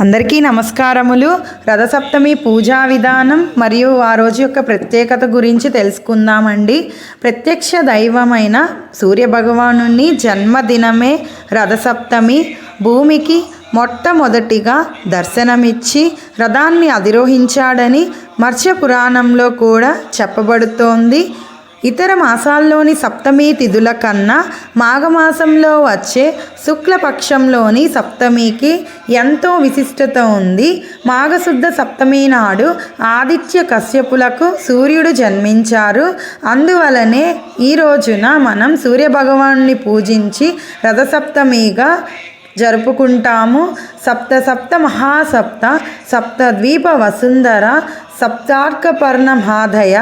అందరికీ నమస్కారములు. రథసప్తమి పూజా విధానం మరియు ఆ రోజు యొక్క ప్రత్యేకత గురించి తెలుసుకుందామండి. ప్రత్యక్ష దైవమైన సూర్యభగవాను జన్మదినమే రథసప్తమి. భూమికి మొట్టమొదటిగా దర్శనమిచ్చి రథాన్ని అధిరోహించాడని మత్స్య పురాణంలో కూడా చెప్పబడుతోంది. ఇతర మాసాల్లోని సప్తమి తిథుల కన్నా మాఘమాసంలో వచ్చే శుక్లపక్షంలోని సప్తమికి ఎంతో విశిష్టత ఉంది. మాఘశుద్ధ సప్తమి నాడు ఆదిత్య కశ్యపులకు సూర్యుడు జన్మించారు. అందువలనే ఈ రోజున మనం సూర్యభగవాన్ని పూజించి రథసప్తమిగా జరుపుకుంటాము. సప్త సప్త మహాసప్త సప్త ద్వీప వసుంధర సప్తార్కపర్ణమాదయ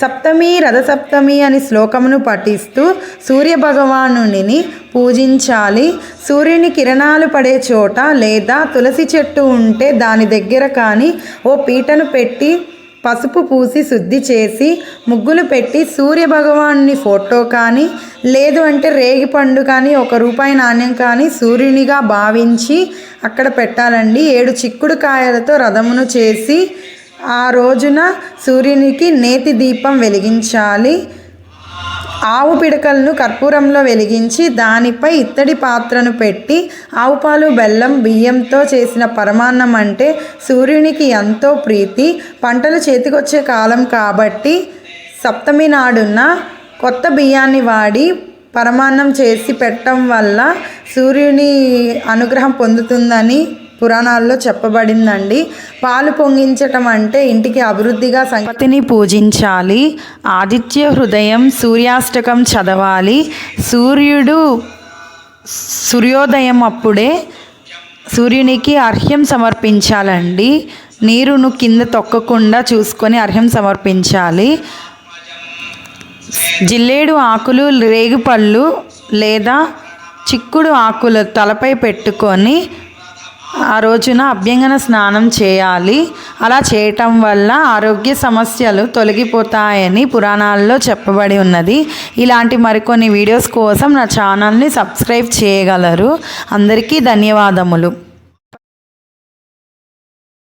సప్తమి రథసప్తమి అని శ్లోకమును పఠిస్తూ సూర్యభగవానుని పూజించాలి. సూర్యుని కిరణాలు పడే చోట లేదా తులసి చెట్టు ఉంటే దాని దగ్గర కానీ ఓ పీటను పెట్టి పసుపు పూసి శుద్ధి చేసి ముగ్గులు పెట్టి సూర్య భగవాన్ని ఫోటో కానీ లేదు అంటే రేగి పండు కానీ ఒక రూపాయి నాణ్యం కానీ సూర్యునిగా భావించి అక్కడ పెట్టాలండి. ఏడు చిక్కుడు కాయలతో రథమును చేసి ఆ రోజున సూర్యునికి నేతి దీపం వెలిగించాలి. ఆవు పిడకలను కర్పూరంలో వెలిగించి దానిపై ఇత్తడి పాత్రను పెట్టి ఆవు పాలు బెల్లం బియ్యంతో చేసిన పరమాన్నం అంటే సూర్యునికి ఎంతో ప్రీతి. పంటలు చేతికొచ్చే కాలం కాబట్టి సప్తమి నాడున్న కొత్త బియ్యాన్ని వాడి పరమాన్నం చేసి పెట్టడం వల్ల సూర్యుని అనుగ్రహం పొందుతుందని పురాణాల్లో చెప్పబడిందండి. పాలు పొంగించటం అంటే ఇంటికి అభివృద్ధిగా సంపత్తిని పూజించాలి. ఆదిత్య హృదయం సూర్యాష్టకం చదవాలి. సూర్యుడు సూర్యోదయం అప్పుడే సూర్యునికి అర్హ్యం సమర్పించాలండి. నీరును కింద తొక్కకుండా చూసుకొని అర్హ్యం సమర్పించాలి. జిల్లేడు ఆకులు రేగుపళ్ళు లేదా చిక్కుడు ఆకులు తలపై పెట్టుకొని ఆ రోజున అభ్యంగన స్నానం చేయాలి. అలా చేయటం వల్ల ఆరోగ్య సమస్యలు తొలగిపోతాయని పురాణాల్లో చెప్పబడి ఉన్నది. ఇలాంటి మరికొన్ని వీడియోస్ కోసం నా ఛానల్ని సబ్స్క్రైబ్ చేయగలరు. అందరికీ ధన్యవాదములు.